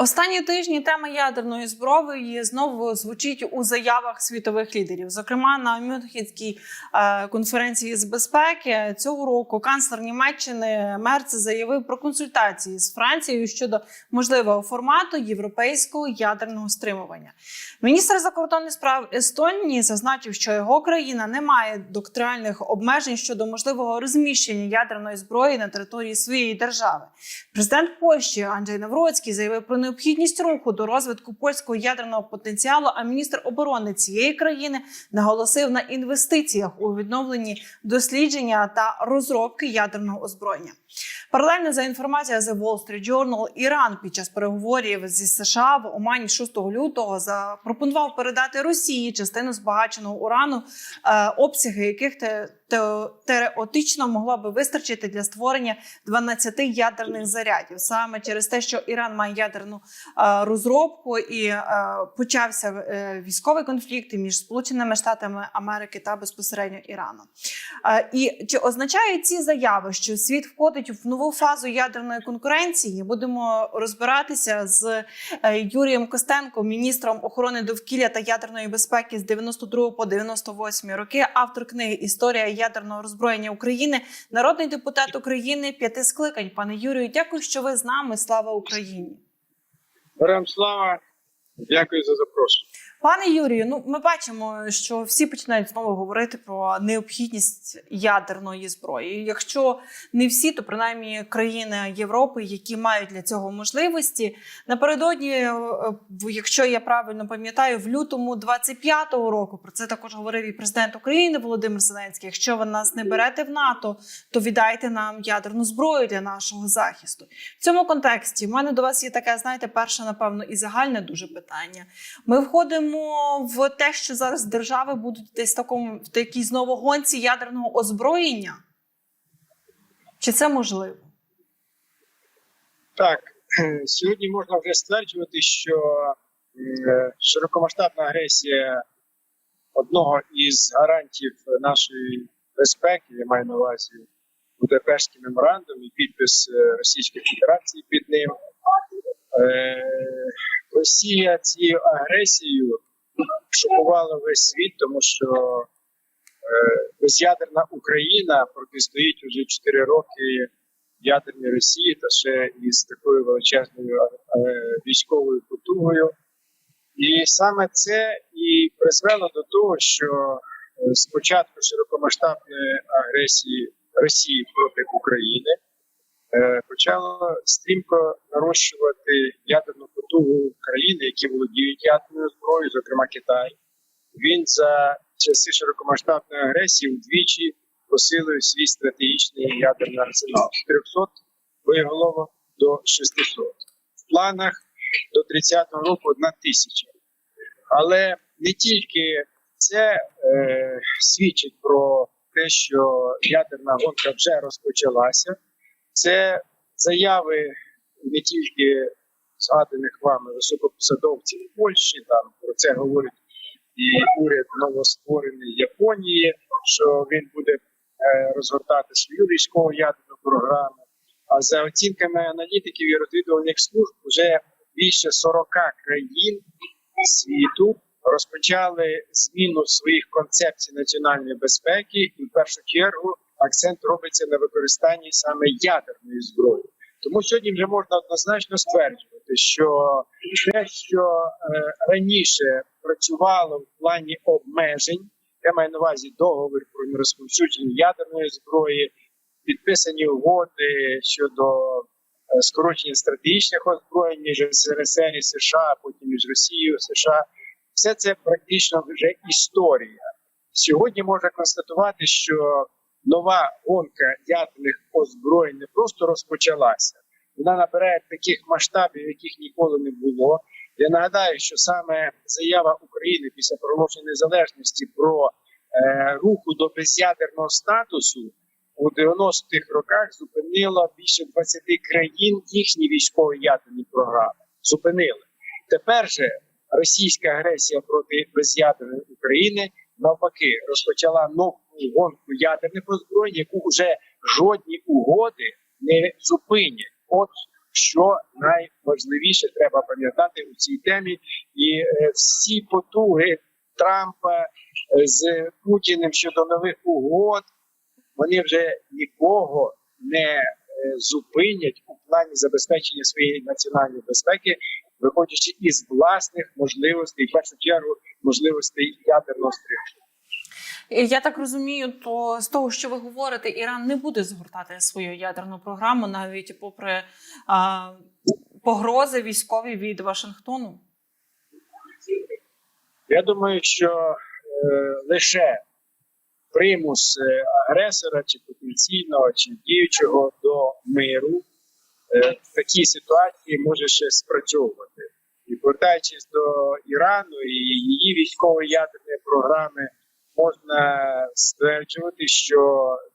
Останні тижні тема ядерної зброї знову звучить у заявах світових лідерів. Зокрема, на Мюнхенській е, конференції з безпеки цього року канцлер Німеччини Мерц заявив про консультації з Францією щодо можливого формату європейського ядерного стримування. Міністр закордонних справ Естонії зазначив, що його країна не має доктринальних обмежень щодо можливого розміщення ядерної зброї на території своєї держави. Президент Польщі Анджей Навроцький заявив про необхідність руху до розвитку польського ядерного потенціалу. А міністр оборони цієї країни наголосив на інвестиціях у відновленні дослідження та розробки ядерного озброєння. Паралельно за інформацією The Wall Street Journal, Іран під час переговорів зі США в Омані 6 лютого запропонував передати Росії частину збагаченого урану, е, обсяги яких те, те, теоретично могло би вистачити для створення 12 ядерних зарядів. Саме через те, що Іран має ядерну е, розробку і е, почався військовий конфлікт між Сполученими Штатами Америки та безпосередньо Іраном. І чи означають ці заяви, що світ входить в нову фазу ядерної конкуренції? Будемо розбиратися з е, Юрієм Костенко, міністром охорони довкілля та ядерної безпеки з 92 по 98 роки, автор книги Історія ядерного роззброєння України, народний депутат України п'яти скликань. Пане Юрію, дякую, що ви з нами. Слава Україні. Героям слава, дякую за запрошення. Пане Юрію, ну ми бачимо, що всі починають знову говорити про необхідність ядерної зброї. Якщо не всі, то принаймні країни Європи, які мають для цього можливості. Напередодні, е, якщо я правильно пам'ятаю, в лютому 25-го року про це також говорив і президент України Володимир Зеленський. Якщо ви нас не берете в НАТО, то віддайте нам ядерну зброю для нашого захисту. В цьому контексті в мене до вас є таке, знаєте, перше, напевно, і загальне дуже питання. Ми входимо в те, що зараз держави будуть десь такому в такій знову гонці ядерного озброєння. Чи це можливо? Так, сьогодні можна вже стверджувати, що е, широкомасштабна агресія одного із гарантів нашої безпеки, я маю на увазі Будапештський меморандум і підпис е, Російської Федерації під ним. Е, Росія цією агресією шокувала весь світ, тому що е, без'ядерна Україна протистоїть уже 4 роки ядерній Росії та ще із такою величезною е, військовою потугою. І саме це і призвело до того, що е, з початку широкомасштабної агресії Росії проти України е, почало стрімко нарощувати ядерну потугу країни, які володіють ядерною зброєю, зокрема Китай. Він за часи широкомасштабної агресії вдвічі посилив свій стратегічний ядерний арсенал з 300 боєголовок до 600. В планах до 30-го року одна тисяча. Але не тільки це е, свідчить про те, що ядерна гонка вже розпочалася, це заяви не тільки згаданих вами високопосадовців Польщі, там про це говорить і уряд новостворений Японії, що він буде е, розгортати свою військову ядерну програму. А за оцінками аналітиків і розвідувальних служб, вже більше 40 країн світу розпочали зміну своїх концепцій національної безпеки, і в першу чергу акцент робиться на використанні саме ядерної зброї. Тому сьогодні вже можна однозначно стверджувати, що те, що е, раніше працювало в плані обмежень, я маю на увазі договір про нерозповсюдження ядерної зброї, підписані угоди щодо е, скорочення стратегічних озброєнь між СРСР і США, потім між Росією і США. Все це практично вже історія. Сьогодні можна констатувати, що нова гонка ядерних озброєнь не просто розпочалася, вона набирає таких масштабів, яких ніколи не було. Я нагадаю, що саме заява України після проголошення незалежності про е, руху до без'ядерного статусу у 90-х роках зупинила більше 20 країн їхні військові ядерні програми. Зупинили тепер же російська агресія проти без'ядерної України навпаки розпочала нову гонку ядерних озброєнь, яку вже жодні угоди не зупинять. От що найважливіше треба пам'ятати у цій темі, і е, всі потуги Трампа е, з Путіним щодо нових угод, вони вже нікого не е, зупинять у плані забезпечення своєї національної безпеки, виходячи із власних можливостей, в першу чергу можливостей ядерного стриму. Я так розумію, то з того, що ви говорите, Іран не буде згортати свою ядерну програму, навіть попри а, погрози військові від Вашингтону. Я думаю, що е, лише примус е, агресора чи потенційного, чи діючого до миру е, в такій ситуації може ще спрацьовувати. І повертаючись до Ірану і її військової ядерної програми, можна стверджувати, що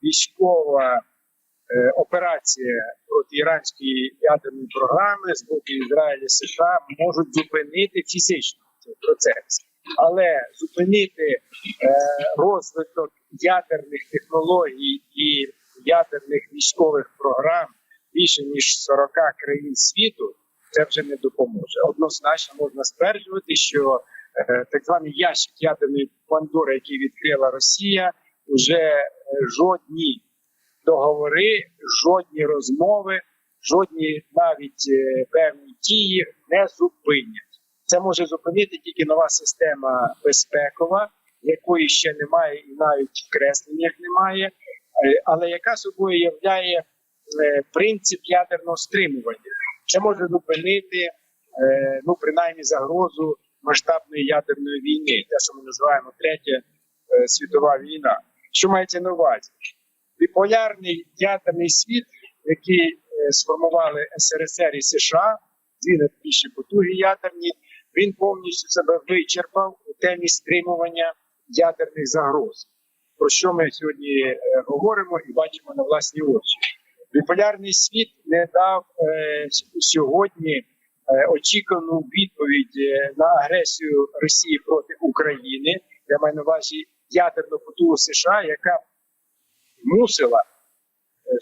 військова е, операція проти іранської ядерної програми з боку Ізраїля США можуть зупинити фізично цей процес. Але зупинити е, розвиток ядерних технологій і ядерних військових програм більше ніж 40 країн світу, це вже не допоможе. Однозначно можна стверджувати, що так званий ящик ядерної Пандори, який відкрила Росія, вже е, жодні договори, жодні розмови, жодні навіть е, певні дії не зупинять. Це може зупинити тільки нова система безпекова, якої ще немає, і навіть в кресленнях немає, е, але яка собою являє е, принцип ядерного стримування. Це може зупинити е, ну принаймні загрозу масштабної ядерної війни, те, що ми називаємо третя е, світова війна. Що мається на увазі? Біполярний ядерний світ, який е, сформували СРСР і США, дві найбільші потуги ядерні, він повністю себе вичерпав у темі стримування ядерних загроз, про що ми сьогодні е, говоримо і бачимо на власні очі. Біполярний світ не дав е, сьогодні очікувану відповідь е, на агресію Росії проти України. Я маю на увазі ядерну потугу США, яка мусила е,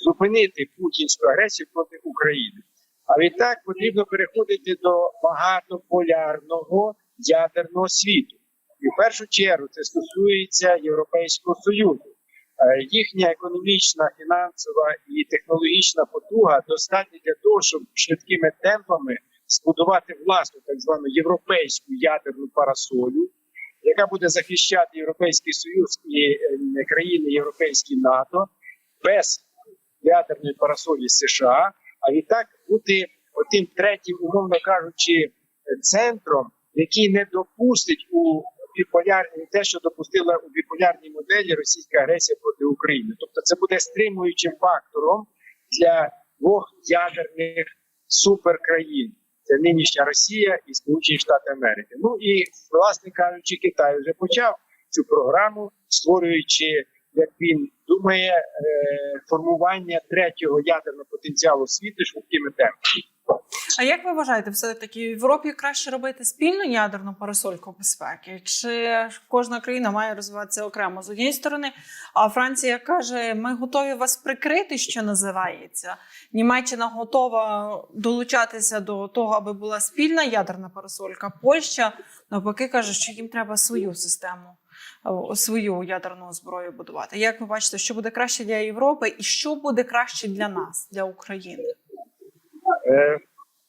зупинити путінську агресію проти України. А відтак потрібно переходити до багатополярного ядерного світу. І в першу чергу це стосується Європейського Союзу. Е, Їхня економічна, фінансова і технологічна потуга достатня для того, щоб швидкими темпами збудувати власну так звану європейську ядерну парасолю, яка буде захищати Європейський Союз і е, країни Європейські НАТО без ядерної парасолі США, а відтак бути отим третім, умовно кажучи, центром, який не допустить у біполярній те, що допустила у біполярній моделі російська агресія проти України. Тобто, це буде стримуючим фактором для двох ядерних суперкраїн. Це нинішня Росія і Сполучені Штати Америки. Ну і власне кажучи, Китай вже почав цю програму, створюючи, як він думає, е, формування третього ядерного потенціалу світу швидкими темпами. А як ви вважаєте, все таки в Європі краще робити спільну ядерну парасольку безпеки? Чи кожна країна має розвиватися окремо з однієї сторони? А Франція каже: ми готові вас прикрити, що називається. Німеччина готова долучатися до того, аби була спільна ядерна парасолька. Польща навпаки каже, що їм треба свою систему. Свою ядерну зброю будувати. Як ви бачите, що буде краще для Європи, і що буде краще для нас, для України? Е,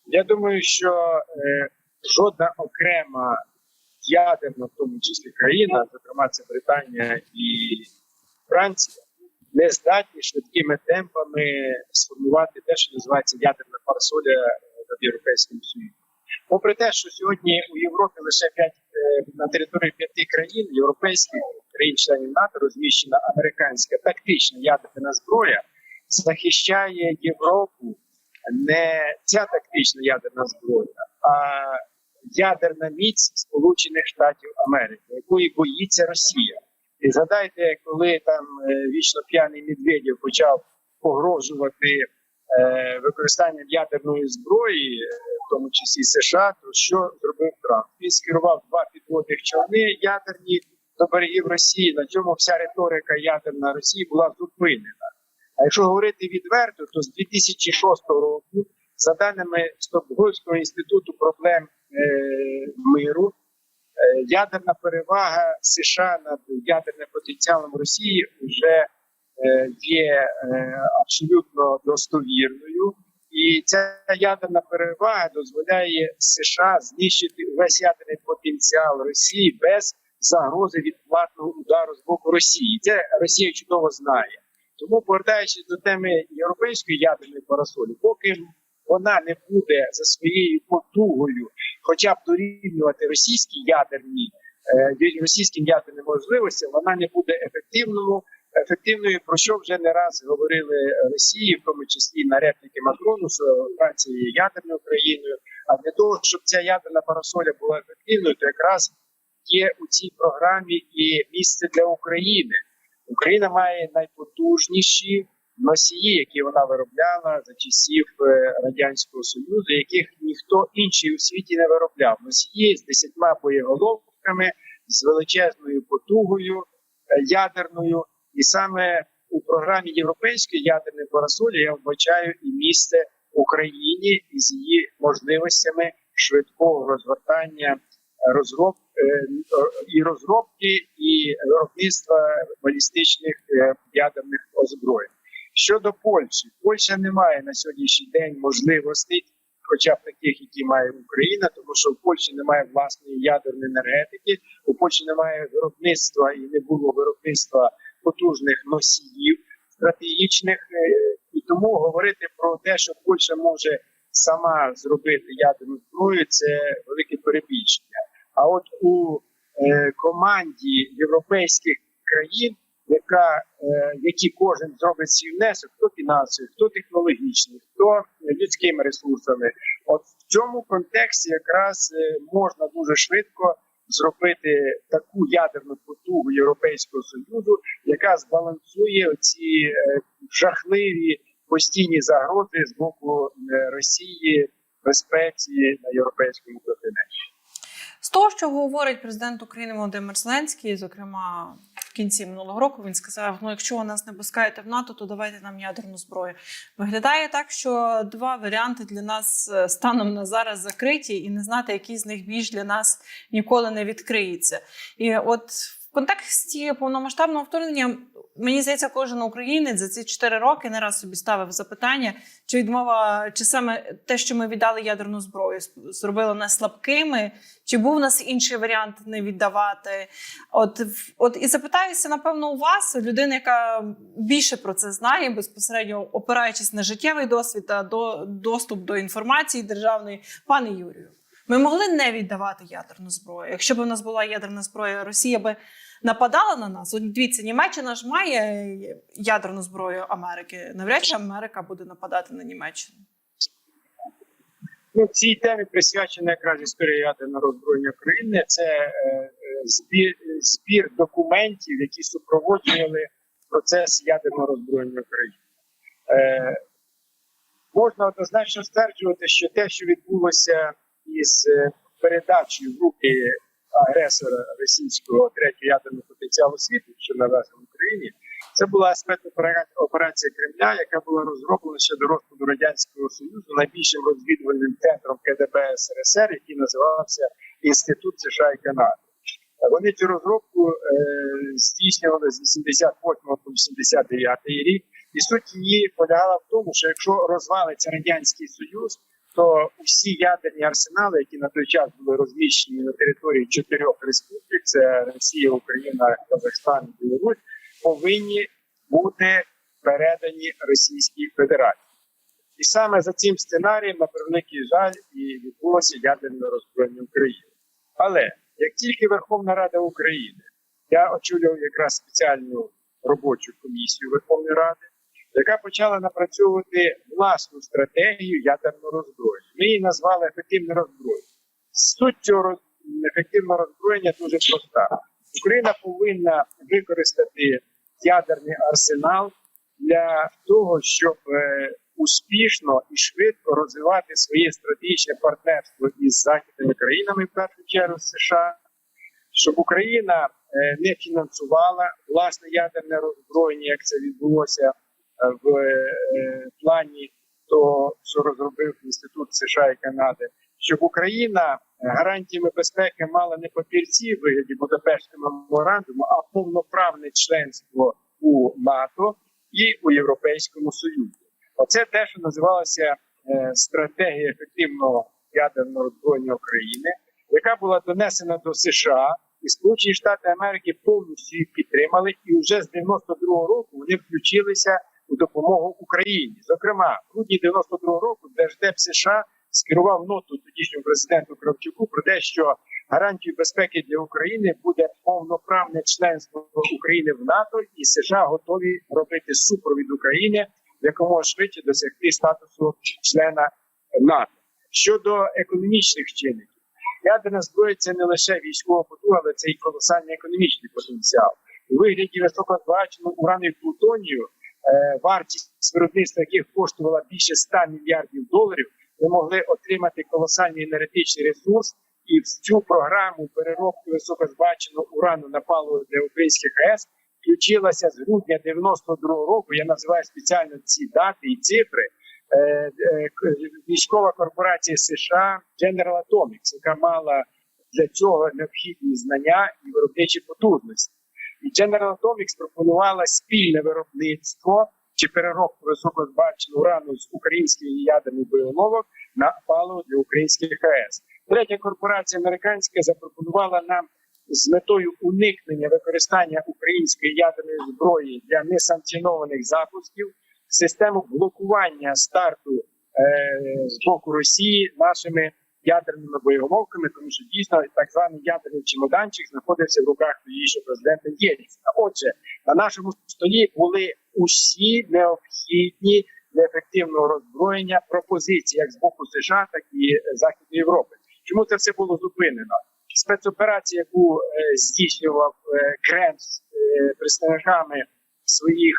я думаю, що е, жодна окрема ядерна, в тому числі країна, зокрема це Британія і Франція, не здатні швидкими темпами сформувати те, що називається ядерна парасоля над Європейським Союзом. Попри те, що сьогодні у Європі лише 5, на території п'яти країн європейських країн-членів НАТО розміщена американська тактична ядерна зброя, захищає Європу не ця тактична ядерна зброя, а ядерна міць Сполучених Штатів Америки, якої боїться Росія. І згадайте, коли там е, вічно п'яний Медведєв почав погрожувати е, використанням ядерної зброї, е, в тому числі США, то що зробив Трамп? Він скерував два підводних човни ядерні до берегів Росії. На цьому вся риторика ядерна Росії була зупинена. А якщо говорити відверто, то з 2006 року За даними Стокгольмського інституту проблем е, миру, е, ядерна перевага США над ядерним потенціалом Росії вже е, є е, абсолютно достовірною. І ця ядерна перевага дозволяє США знищити весь ядерний потенціал Росії без загрози відплатного удару з боку Росії. Це Росія чудово знає. Тому, повертаючись до теми європейської ядерної парасолі, поки вона не буде за своєю потугою, хоча б дорівнювати російські ядерні е, російським ядерним можливостям, вона не буде ефективною, ефективною, про що вже не раз говорили Росії, в тому числі на репліки Макрону, що Франція ядерною країною. А для того, щоб ця ядерна парасоля була ефективною, то якраз є у цій програмі і місце для України. Україна має найпотужніші носії, які вона виробляла за часів е, радянського союзу, яких ніхто інший у світі не виробляв. Носії з десятьма боєголовками, з величезною потугою е, ядерною, і саме у програмі європейської ядерної парасолі я вбачаю і місце Україні із її можливостями швидкого розгортання розроб е, і розробки і виробництва балістичних е, ядерних озброєнь. Щодо Польщі, Польща не має на сьогоднішній день можливостей, хоча б таких, які має Україна, тому що в Польщі немає власної ядерної енергетики, у Польщі немає виробництва і не було виробництва потужних носіїв стратегічних, е, і тому говорити про те, що Польща може сама зробити ядерну зброю, це. А от у е, команді європейських країн, яка, е, які кожен зробить свій внесок, хто фінансовий, хто технологічний, хто людськими ресурсами, от в цьому контексті якраз е, можна дуже швидко зробити таку ядерну потугу Європейського союзу, яка збалансує ці е, жахливі постійні загрози з боку е, Росії безпеці на європейському континенті. З того, що говорить президент України Володимир Зеленський, зокрема в кінці минулого року, він сказав: ну, якщо ви нас не пускаєте в НАТО, то давайте нам ядерну зброю. Виглядає так, що два варіанти для нас е, станом на зараз закриті, і не знати, який з них більш для нас ніколи не відкриється. І от контексті повномасштабного вторгнення. Мені здається, кожен українець за ці чотири роки не раз собі ставив запитання, чи відмова, чи саме те, що ми віддали ядерну зброю, зробило нас слабкими, чи був у нас інший варіант не віддавати? От от і запитаюся, напевно, у вас, людина, яка більше про це знає, безпосередньо опираючись на життєвий досвід та до доступ до інформації державної, пане Юрію. Ми могли не віддавати ядерну зброю. Якщо б у нас була ядерна зброя, Росія би нападала на нас. Дивіться, Німеччина ж має ядерну зброю Америки. Навряд чи Америка буде нападати на Німеччину. Ну, цій темі присвячена якраз історія ядерного роззброєння країни. Це е, збір, збір документів, які супроводжували процес ядерного роззброєння країни. Е, можна однозначно стверджувати, що те, що відбулося із е, передачею в руки агресора російського третього ядерного потенціалу світу, що належав Україні, це була спецоперація Кремля, яка була розроблена ще до розпаду радянського союзу найбільшим розвідувальним центром КДБ СРСР, який називався Інститут США і Канади. Вони цю розробку е, здійснювали з 88 по 89 рік, і суть її полягала в тому, що якщо розвалиться радянський союз то усі ядерні арсенали, які на той час були розміщені на території чотирьох республік: це Росія, Україна, Казахстан Білорусь, повинні бути передані Російській Федерації. І саме за цим сценарієм, на превеликий жаль, і відбулося ядерне роззброєння України. Але як тільки Верховна Рада України, я очолював якраз спеціальну робочу комісію Верховної Ради яка почала напрацьовувати власну стратегію ядерного роззброєння. Ми її назвали ефективне роззброєння. Суть цього ефективного роззброєння дуже проста. Україна повинна використати ядерний арсенал для того, щоб е, успішно і швидко розвивати своє стратегічне партнерство із західними країнами, в першу чергу США, щоб Україна е, не фінансувала власне ядерне роззброєння, як це відбулося в е, плані то що розробив інститут США і Канади, щоб Україна гарантіями безпеки мала не папірці в вигляді Будапештського меморандуму, а повноправне членство у НАТО і у Європейському Союзі. Оце те, що називалося е, стратегія ефективного ядерного роззброєння України, яка була донесена до США, і Сполучені Штати Америки повністю її підтримали, і вже з 92-го року вони включилися допомогу Україні. Зокрема, в грудні 92-го року Держдеп США скерував ноту тодішньому президенту Кравчуку про те, що гарантією безпеки для України буде повноправне членство України в НАТО, і США готові робити супровід України якомога швидше досягти статусу члена НАТО. Щодо економічних чинників, ядерна зброя це не лише військова потуга, але це і колосальний економічний потенціал. У вигляді високозбагаченого урану і плутонію, вартість виробництва яких коштувала більше 100 мільярдів доларів, ми могли отримати колосальний енергетичний ресурс. І в цю програму переробки високозбагаченого урану на паливо для українських АЕС включилася з грудня 92-го року. Я називаю спеціально ці дати і цифри. е, е, Військова корпорація США General Atomics, яка мала для цього необхідні знання і виробничі потужності. General Atomics пропонувала спільне виробництво чи переробку високозбагаченого урану з українських ядерних боєголовок на паливо для українських АЕС. Третя корпорація американська запропонувала нам з метою уникнення використання української ядерної зброї для несанкціонованих запусків систему блокування старту е, з боку Росії нашими ядерними боєголовками, тому що дійсно так званий ядерний чемоданчик знаходився в руках тодішнього президента Єльцина. Отже, на нашому столі були усі необхідні для ефективного роззброєння пропозиції як з боку США, так і е, Західної Європи. Чому це все було зупинено? Спецоперація, яку е, здійснював е, Кремль з е, представниками своїх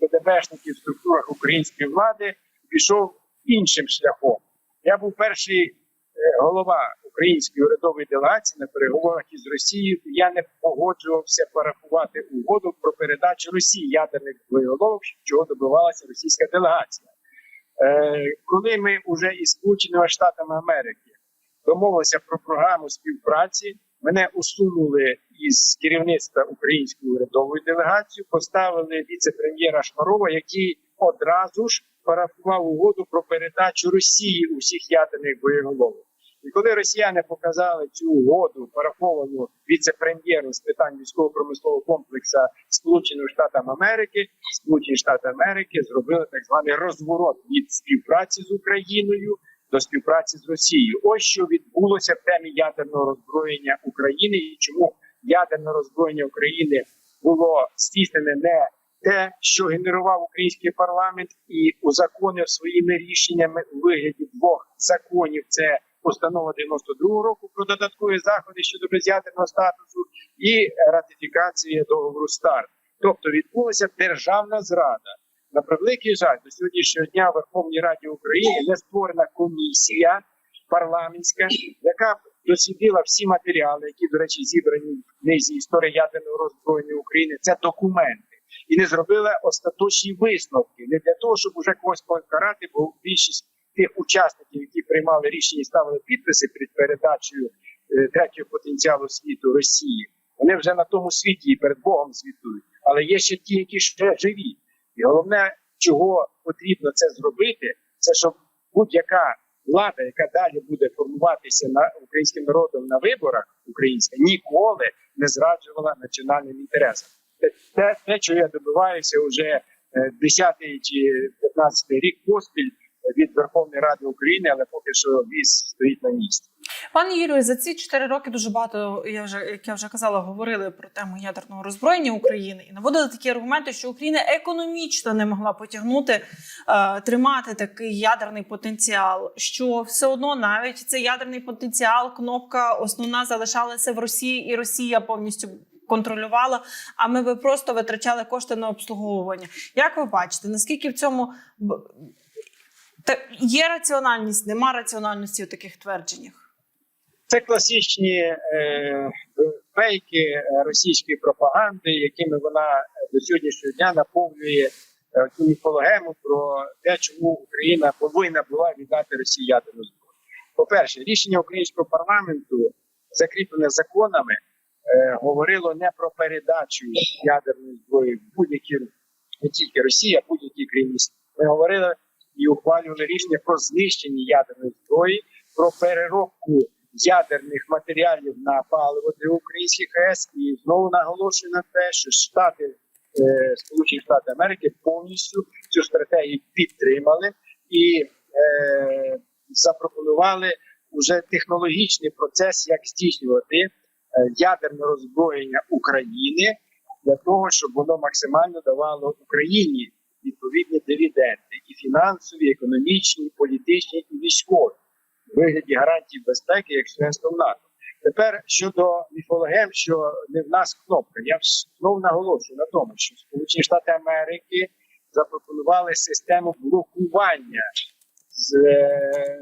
ПДБшників в структурах української влади, пішов іншим шляхом. Я був перший е, голова української урядової делегації на переговорах із Росією. Я не погоджувався парафувати угоду про передачу Росії ядерних боєголовок, чого добивалася російська делегація. Е, коли ми вже із Сполученими Штатами Америки домовилися про програму співпраці, мене усунули із керівництва української урядової делегації, поставили віце-прем'єра Шмарова, який одразу ж парафував угоду про передачу Росії усіх ядерних боєголовок. І коли росіяни показали цю угоду, парафовану віце-прем'єру з питань військово-промислового комплексу Сполучених Штатів Америки, Сполучені Штати Америки зробили так званий розворот від співпраці з Україною до співпраці з Росією. Ось що відбулося в темі ядерного роззброєння України, і чому ядерне роззброєння України було здійснене не те, що генерував український парламент і узаконив своїми рішеннями у вигляді двох законів. Це постанова 92 року про додаткові заходи щодо без'ядерного статусу і ратифікація договору СТАРТ. Тобто відбулася державна зрада. На превеликий жаль, до сьогоднішнього дня в Верховній Раді України не створена комісія парламентська, яка б дослідила всі матеріали, які, до речі, зібрані в книзі історії ядерного роззброєння України. Це документи, і не зробила остаточні висновки не для того, щоб уже когось покарати, бо більшість тих учасників, які приймали рішення і ставили підписи під передачею е, третього потенціалу світу Росії. Вони вже на тому світі і перед Богом звітують. Але є ще ті, які ще живі. І головне, чого потрібно це зробити, це щоб будь-яка влада, яка далі буде формуватися на українським народом на виборах українська, ніколи не зраджувала національним інтересам. Те, те, що я добиваюся вже 10 чи 15 рік поспіль від Верховної Ради України, але поки що віз стоїть на місці. Пане Юрію, за ці чотири роки дуже багато, я вже як я вже казала, говорили про тему ядерного роззброєння України і наводили такі аргументи, що Україна економічно не могла потягнути е, тримати такий ядерний потенціал. Що все одно навіть цей ядерний потенціал, кнопка основна залишалася в Росії, і Росія повністю. Контролювала, а ми би просто витрачали кошти на обслуговування. Як ви бачите, наскільки в цьому та є раціональність, нема раціональності у таких твердженнях? Це класичні е, фейки е, російської пропаганди, якими вона до сьогоднішнього дня наповнює е, цю міфологему про те, чому Україна повинна була віддати Росії ядерну зброю. По-перше, рішення українського парламенту, закріплене законами, е, говорило не про передачу ядерної зброї в будь-які не тільки Росія, а будь-які країни. світу. Ми говорили і ухвалювали рішення про знищення ядерної зброї, про переробку ядерних матеріалів на паливо для українських АЕС. І знову наголошую на те, що Штати, е, Сполучені Штати Америки повністю цю стратегію підтримали і е, запропонували уже технологічний процес, як здійснювати е, ядерне роззброєння України для того, щоб воно максимально давало Україні відповідні дивіденди і фінансові, і економічні, і політичні, і військові в вигляді гарантій безпеки як членство в НАТО. Тепер щодо міфологем, що не в нас кнопка, я знову наголошую на тому, що Сполучені Штати Америки запропонували систему блокування з,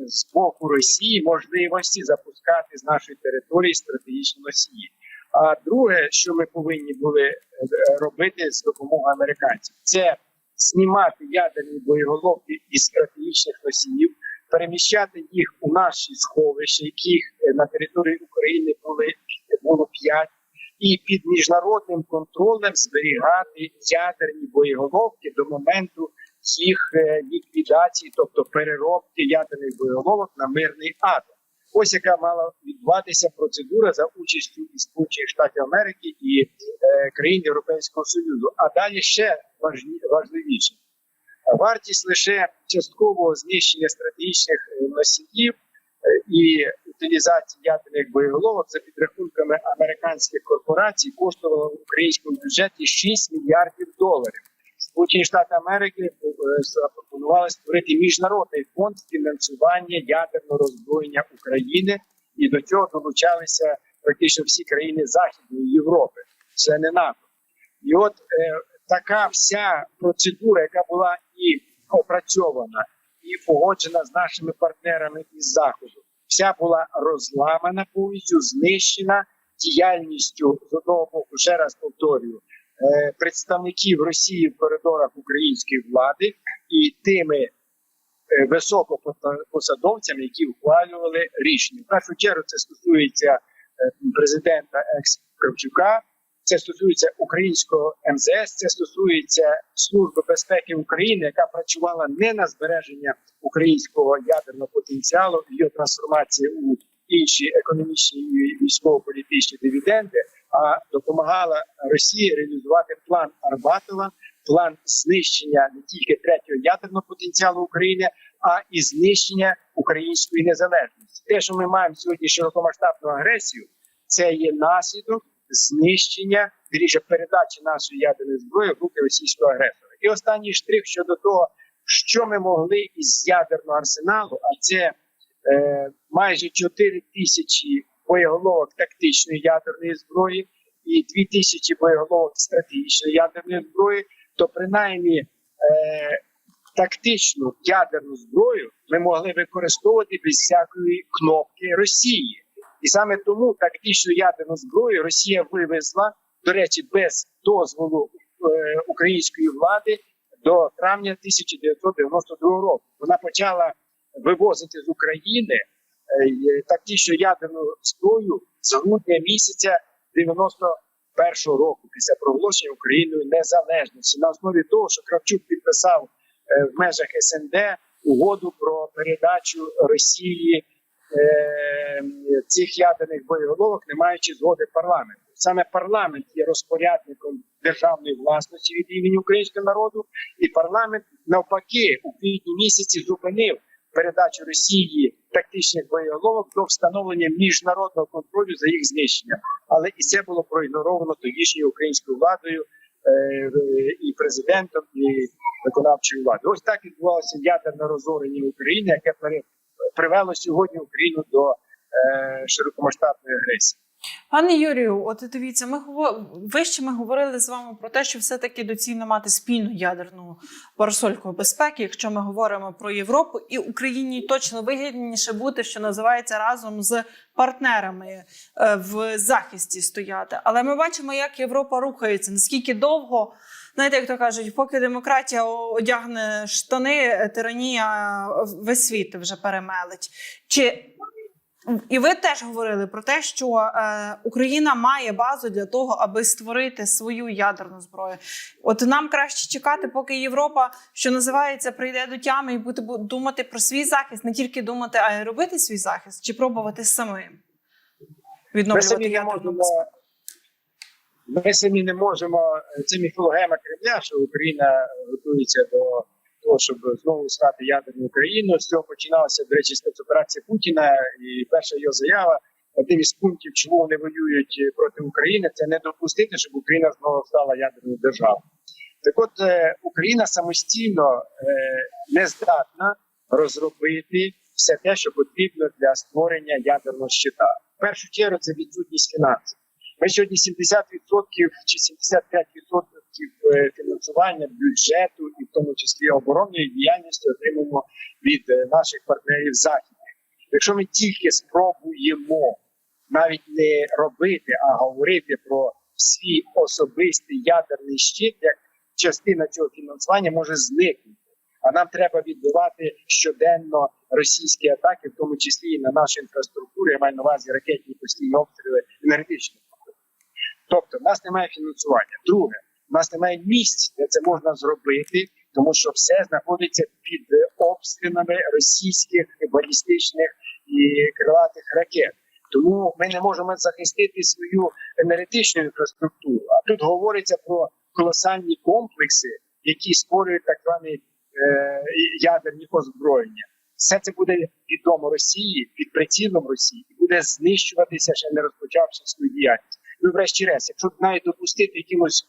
з боку Росії можливості запускати з нашої території стратегічні носії. А друге, що ми повинні були е, робити з допомогою американців, це знімати ядерні боєголовки із стратегічних носіїв, переміщати їх у наші сховища, яких е, на території України були було п'ять, і під міжнародним контролем зберігати ядерні боєголовки до моменту їх е, ліквідації, тобто переробки ядерних боєголовок на мирний атом. Ось яка мала відбуватися процедура за участю і Сполучених Штатів Америки і е, країн Європейського Союзу. А далі ще важні, важливіше. Вартість лише часткового знищення стратегічних е, носіїв е, і утилізації ядерних боєголовок за підрахунками американських корпорацій коштувала в українському бюджеті 6 мільярдів доларів. Сполучені Штати Америки е, запропонували створити міжнародний фонд фінансування ядерного роззброєння України, і до цього долучалися практично всі країни Західної Європи, це не НАТО. І от е, така вся процедура, яка була і опрацьована, і погоджена з нашими партнерами із заходу, вся була розламана повністю, знищена діяльністю з одного боку, ще раз повторюю, представників Росії в коридорах української влади і тими е, високопосадовцями, які ухвалювали рішення. В першу чергу це стосується е, президента екс Кравчука, це стосується українського МЗС, це стосується Служби безпеки України, яка працювала не на збереження українського ядерного потенціалу, його трансформації у інші економічні і військово-політичні дивіденди, а допомагала Росії реалізувати план Арбатова, план знищення не тільки третього ядерного потенціалу України, а і знищення української незалежності. Те, що ми маємо сьогодні широкомасштабну агресію, це є наслідок знищення вірніше, передачі нашої ядерної зброї в руки російського агресора. І останній штрих щодо того, що ми могли із ядерного арсеналу, а це е, майже 4 тисячі боєголовок тактичної ядерної зброї і 2 тисячі боєголовок стратегічної ядерної зброї, то принаймні е, тактичну ядерну зброю ми могли використовувати без всякої кнопки Росії. І саме тому тактичну ядерну зброю Росія вивезла, до речі, без дозволу е, української влади до травня 1992 року. Вона почала вивозити з України е, тактичну ядерну зброю з грудня місяця 91 року після проголошення Україною незалежності на основі того, що Кравчук підписав е, в межах СНД угоду про передачу Росії е, цих ядерних боєголовок, не маючи згоди парламенту. Саме парламент є розпорядником державної власності від імені українського народу, і парламент навпаки у квітні місяці зупинив передачу Росії тактичних боєголовок до встановлення міжнародного контролю за їх знищення. Але і це було проігноровано тодішньою українською владою е, і президентом, і виконавчою владою. Ось так відбувалося ядерне розорення України, яке привело сьогодні Україну до е, широкомасштабної агресії. Пане Юрію, от дивіться, ми вище ми говорили з вами про те, що все-таки доцільно мати спільну ядерну парасольку безпеки, якщо ми говоримо про Європу, і Україні точно вигідніше бути, що називається разом з партнерами е, в захисті стояти. Але ми бачимо, як Європа рухається, наскільки довго знаєте, як то кажуть, поки демократія одягне штани, тиранія весь світ вже перемелить. Чи і ви теж говорили про те, що е, Україна має базу для того, аби створити свою ядерну зброю. От нам краще чекати, поки Європа, що називається, прийде до тями і буде думати про свій захист, не тільки думати, а й робити свій захист, чи пробувати самим Ми відновлювати самі ядерну можемо. безпеку. Ми самі не можемо. Це міфологема Кремля, що Україна готується до того, щоб знову стати ядерною країною. З цього починалася, до речі, спецоперація Путіна. І перша його заява одним із пунктів, чому вони воюють проти України, це не допустити, щоб Україна знову стала ядерною державою. Так от е, Україна самостійно е, не здатна розробити все те, що потрібно для створення ядерного щита. В першу чергу це відсутність фінансів. Ми сьогодні 70% чи 75% е, фінансування бюджету, і в тому числі оборонної діяльності, отримуємо від е, наших партнерів західних. Якщо ми тільки спробуємо навіть не робити, а говорити про свій особистий ядерний щит, як частина цього фінансування може зникнути. А нам треба відбивати щоденно російські атаки, в тому числі і на нашу інфраструктуру, я маю на увазі ракетні постійні обстріли енергетичних. Тобто, в нас немає фінансування. Друге, в нас немає місць, де це можна зробити, тому що все знаходиться під обстрілами російських балістичних і крилатих ракет. Тому ми не можемо захистити свою енергетичну інфраструктуру. А тут говориться про колосальні комплекси, які створюють так звані е, ядерні озброєння. Все це буде відомо Росії під прицілом Росії і буде знищуватися, ще не розпочавши свою діяльність. Ну, врешті-решт, якщо навіть допустити якимось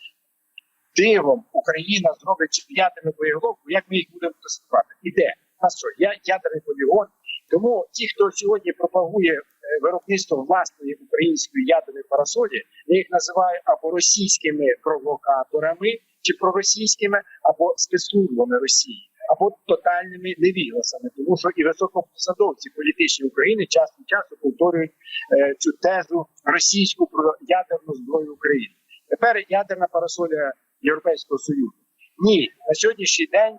дивом Україна зробить ядерну боєголовку, як ми їх будемо тестувати? Іде на що? Я ядерний полігон. Тому ті, хто сьогодні пропагує е, виробництво власної української ядерної парасолі, я їх називаю або російськими провокаторами, чи проросійськими, або спецслужбами Росії, або тотальними невігласами, тому що і високопосадовці політичні України час від часу повторюють е, цю тезу російську про ядерну зброю України. Тепер ядерна парасоля Європейського Союзу. Ні, на сьогоднішній день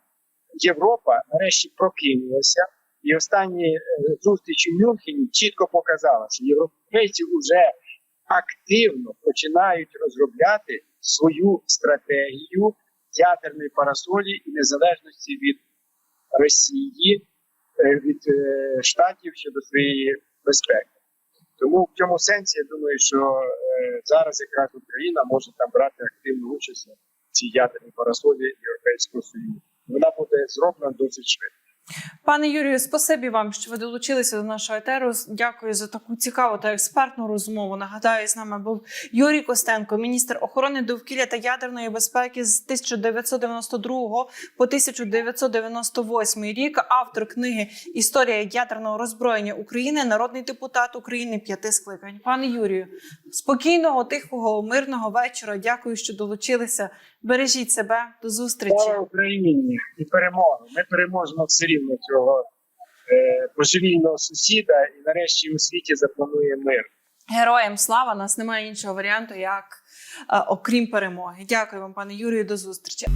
Європа нарешті прокинулася, і останні е, зустрічі в Мюнхені чітко показали, що європейці вже активно починають розробляти свою стратегію ядерної парасолі і незалежності від Росії, е, від е, штатів щодо своєї безпеки. Тому в цьому сенсі я думаю, що зараз якраз Україна може там брати активну участь цій ядерній парасолі Європейського Союзу. Вона буде зроблена досить швидко. Пане Юрію, спасибі вам, що ви долучилися до нашого етеру. Дякую за таку цікаву та експертну розмову. Нагадаю, з нами був Юрій Костенко, міністр охорони довкілля та ядерної безпеки з 1992 по 1998 рік. Автор книги Історія ядерного роззброєння України, народний депутат України п'яти скликань. Пане Юрію, спокійного, тихого, мирного вечора. Дякую, що долучилися. Бережіть себе до зустрічі. Слава Україні і перемога. Ми переможемо все рівно цього е, божевільного сусіда, і нарешті у світі запланує мир. Героям слава! Нас немає іншого варіанту, як е, окрім перемоги. Дякую вам, пане Юрію. До зустрічі.